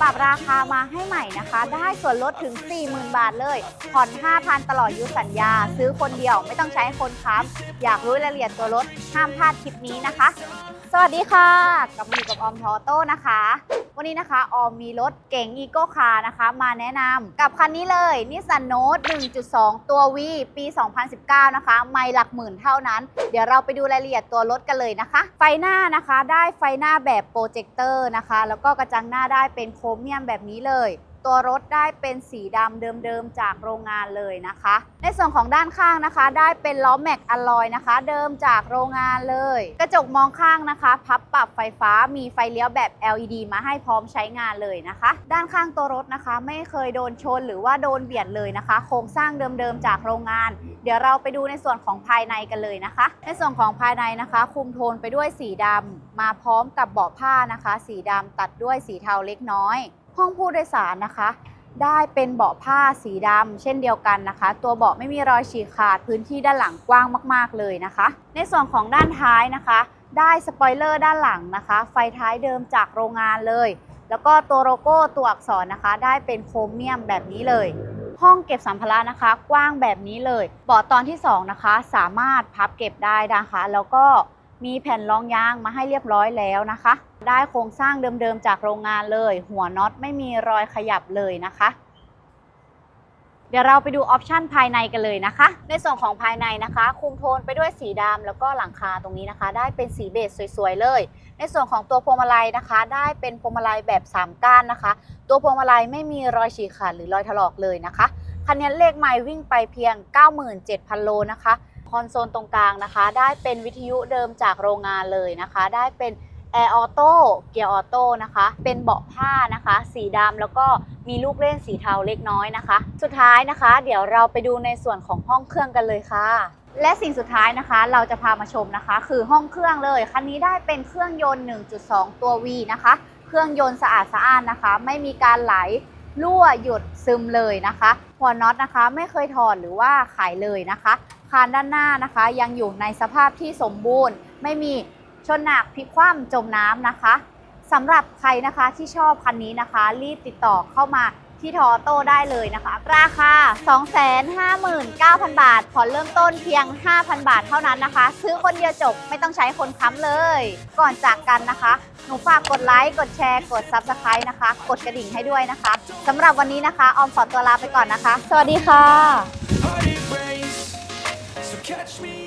ปรับราคามาให้ใหม่นะคะ ได้ส่วนลดถึง 40,000 บาทเลย ผ่อน 5,000 ตลอดอายุสัญญา ซื้อคนเดียวไม่ต้องใช้คนค้ำอยากรู้รายละเอียดตัวรถห้ามพลาดคลิปนี้นะคะ สวัสดีค่ะกลับมาอยู่กับออมทอโต้นะคะวันนี้นะคะ ออมมีรถเก๋งอีโก้คาร์นะคะ มาแนะนำกับคันนี้เลยนิสสันโนต1.2 ตัว V ปี 2019 นะคะ ไม่หลักหมื่นเท่านั้น เดี๋ยวเราไปดูรายละเอียดตัวรถกันเลยนะคะ ไฟหน้านะคะได้ไฟหน้าแบบโปรเจคเตอร์นะคะ แล้วก็กระจังหน้าได้เป็นโครเมียมแบบนี้เลย ตัวรถได้เป็นสีดำเดิมๆจากโรงงานเลยนะคะ ในส่วนของด้านข้างนะคะ ได้เป็นล้อแม็กอลลอยนะคะ เดิมจากโรงงานเลย กระจกมองข้างนะคะ พับปรับไฟฟ้ามีไฟเลี้ยวแบบ LED มาให้พร้อมใช้งานเลยนะคะ ด้านข้างตัวรถนะคะ ไม่เคยโดนชนหรือว่าโดนเบียดเลยนะคะ โครงสร้างเดิมๆจากโรงงาน เดี๋ยวเราไปดูในส่วนของภายในกันเลยนะคะ ในส่วนของภายในนะคะ คุมโทนไปด้วยสีดำมาพร้อมกับเบาะผ้านะคะ สีดำตัดด้วยสีเทาเล็กน้อย ห้องผู้โดยสารนะคะ ได้เป็นเบาะผ้าสีดำเช่นเดียวกันนะคะ ตัวเบาะไม่มีรอยฉีกขาดพื้นที่ด้านหลังกว้างมาก ๆ เลยนะคะ ในส่วนของด้านท้ายนะคะ ได้สปอยเลอร์ด้านหลังนะคะ ไฟท้ายเดิมจากโรงงานเลย แล้วก็ตัวโลโก้ตัวอักษรนะคะ ได้เป็นโครเมียมแบบนี้เลยห้องเก็บสัมภาระนะคะ กว้างแบบนี้เลยเบาะตอนที่ 2 นะคะ สามารถพับเก็บได้นะคะ แล้วก็ มีแผ่นรองยางมาให้เรียบร้อยแล้วนะคะ ได้โครงสร้างเดิมๆจากโรงงานเลย หัวน็อตไม่มีรอยขยับเลยนะคะ เดี๋ยวเราไปดูออปชันภายในกันเลยนะคะ ในส่วนของภายในนะคะ คุมโทนไปด้วยสีดำแล้วก็หลังคาตรงนี้นะคะ ได้เป็นสีเบจสวยๆเลย ในส่วนของตัวพวงมาลัยนะคะ ได้เป็นพวงมาลัยแบบ3ก้านนะคะ ตัวพวงมาลัยไม่มีรอยฉีกขาดหรือรอยถลอกเลยนะคะคันนี้เลขไมล์วิ่งไปเพียง 97,000 โลนะคะ คอนโซลตรงกลางนะคะ ได้เป็นวิทยุเดิมจากโรงงานเลยนะคะ ได้เป็นแอร์ออโต้เกียร์ออโต้นะคะ เป็นเบาะผ้านะคะ สีดำแล้วก็มีลูกเล่นสีเทาเล็กน้อยนะคะ สุดท้ายนะคะ เดี๋ยวเราไปดูในส่วนของห้องเครื่องกันเลยค่ะ และสิ่งสุดท้ายนะคะ เราจะพามาชมนะคะ คือห้องเครื่องเลย คันนี้ได้เป็นเครื่องยนต์ 1.2 ตัว V นะคะ เครื่องยนต์สะอาดสะอ้านนะคะ ไม่มีการไหลรั่วหยุดซึมเลยนะคะ หัวน็อตนะคะ ไม่เคยถอดหรือว่าขายเลยนะคะ คานด้านหน้านะคะ ยังอยู่ในสภาพที่สมบูรณ์ ไม่มีชนหนักพลิกคว่ำจมน้ำนะคะสำหรับใครนะคะที่ชอบคันนี้นะคะ รีบติดต่อเข้ามาที่ทอโต้ได้เลยนะคะ ราคา 259,000 บาท ผ่อนเริ่มต้นเพียง 5,000 บาทเท่านั้นนะคะ ซื้อคนเดียวจบไม่ต้องใช้คนค้ำเลย ก่อนจากกันนะคะ หนูฝากกดไลค์ กดแชร์ กด Subscribe นะคะ กดกระดิ่งให้ด้วยนะคะสำหรับวันนี้นะคะ ออมขอตัวลาไปก่อนนะคะ สวัสดีค่ะ catch me